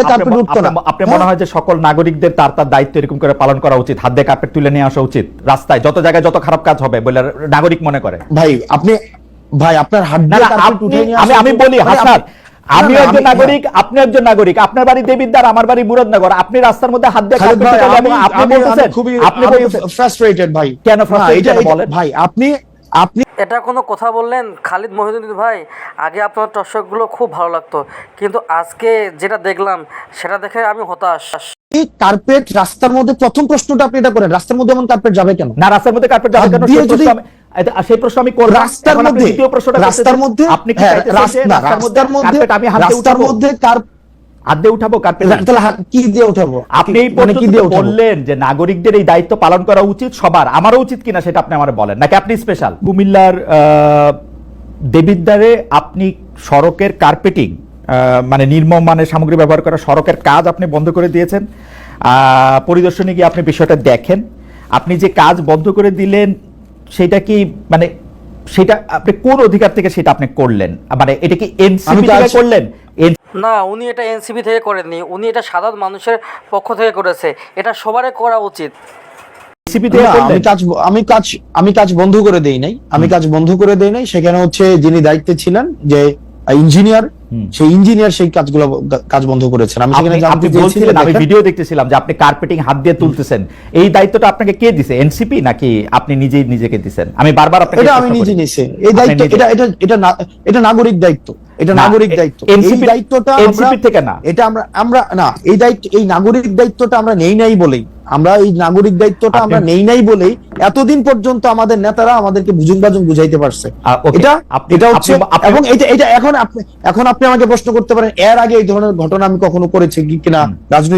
আপনি- মনে হয় যে সকল নাগরিকদের তার তার দায়িত্ব এরকম করে পালন করা উচিত। হাত দিয়ে কার্পেট তুলে নিয়ে আসা উচিত। রাস্তায় যত জায়গায় যত খারাপ কাজ হবে বলে নাগরিক মনে করে। ভাই আপনি ভাই আপনার হাত আমি আমি বলি হাসান আমি একজন নাগরিক আপনি একজন নাগরিক। আপনার বাড়ি দেবিদ্বার আমার বাড়ি মুরাদনগর। আপনি রাস্তার মধ্যে হাত দিয়ে কার্পেট তুলে এবং আপনি বলতেছেন আপনি frustrated ভাই। কেন বলেন? ভাই আপনি আপনি এটা কোনো কথা বললেন খালিদ মহিউদ্দিন ভাই? আগে আপনার দর্শকগুলো খুব ভালো লাগতো। কিন্তু আজকে যেটা দেখলাম সেটা দেখে আমি হতাশ। কার্পেট রাস্তার মধ্যে প্রথম প্রশ্নটা আপনি এটা করেন রাস্তার মধ্যে এমন কার্পেট যাবে কেন? না রাস্তার মধ্যে কার্পেট যাবে কেন? সেই যদি- প্রশ্ন আমি- এটা- সেই প্রশ্ন আমি করব। রাস্তার মধ্যে দ্বিতীয় প্রশ্নটা রাস্তার মধ্যে আপনি কি হ্যাঁ, রাস্তার মধ্যে কার্পেট আমি হাত মধ্যে কার হাত দিয়ে উঠাবো কি দিয়ে উঠাবো? আপনি এই মানে কি দিয়ে পর্যন্ত বললেন যে নাগরিকদের এই দায়িত্ব পালন করা উচিত সবার। আমারও উচিত কিনা সেটা আপনি আমার বলেন নাকি আপনি স্পেশাল কুমিল্লার আপনি সড়কের কার্পেটিং মানে নির্মম মানের সামগ্রী ব্যবহার করা সড়কের কাজ আপনি বন্ধ করে দিয়েছেন। আহ, পরিদর্শনে গিয়ে আপনি বিষয়টা দেখেন। আপনি যে কাজ বন্ধ করে দিলেন সেটা কি মানে সেটা আপনি কোন অধিকার থেকে সেটা আপনি করলেন? মানে এটা কি এনসিপি করলেন? না উনি এটা এনসিপি থেকে করেননি। উনি এটা সাধারণ মানুষের পক্ষ থেকে করেছে। এটা সবারই করা উচিত। আমি কাজ আমি কাজ আমি কাজ বন্ধ করে দেই নাই। আমি কাজ বন্ধ করে দেই নাই। সেখানে হচ্ছে যিনি দায়িত্বে ছিলেন যে ইঞ্জিনিয়ার। সেই ইঞ্জিনিয়ার সেই কাজগুলো কাজ বন্ধ করেছেন। আমি সেখানে আপনি জানতে আপনি বলছিলেন আমি ভিডিও দেখতেছিলাম যে আপনি কার্পেটিং হাত দিয়ে তুলতেছেন। এই দায়িত্বটা আপনাকে কে দিছে এনসিপি নাকি আপনি নিজেই নিজেকে দিছেন? আমি বারবার আপনাকে এটা আমি নিজে। নিছি এই দায়িত্ব এটা এটা এটা এটা নাগরিক দায়িত্ব। এটা নাগরিক দায়িত্ব। এই দায়িত্বটা NCP থেকে না। এটা আমরা আমরা না এই দায়িত্ব এই নাগরিক দায়িত্বটা আমরা নেই নাই বলেই। আমরা এই নাগরিক দায়িত্বটা আমরা নেই নাই বলেই এতদিন পর্যন্ত আমাদের নেতারা আমাদেরকে বুঝুন বাজুন বুঝাইতে পারছে। এটা এটা হচ্ছে এবং এটা এটা এখন আপনি এখন আপনি আমাকে প্রশ্ন করতে পারেন এর আগে এই ধরনের ঘটনা আমি কখনো করেছি কি কিনা রাজনৈতিক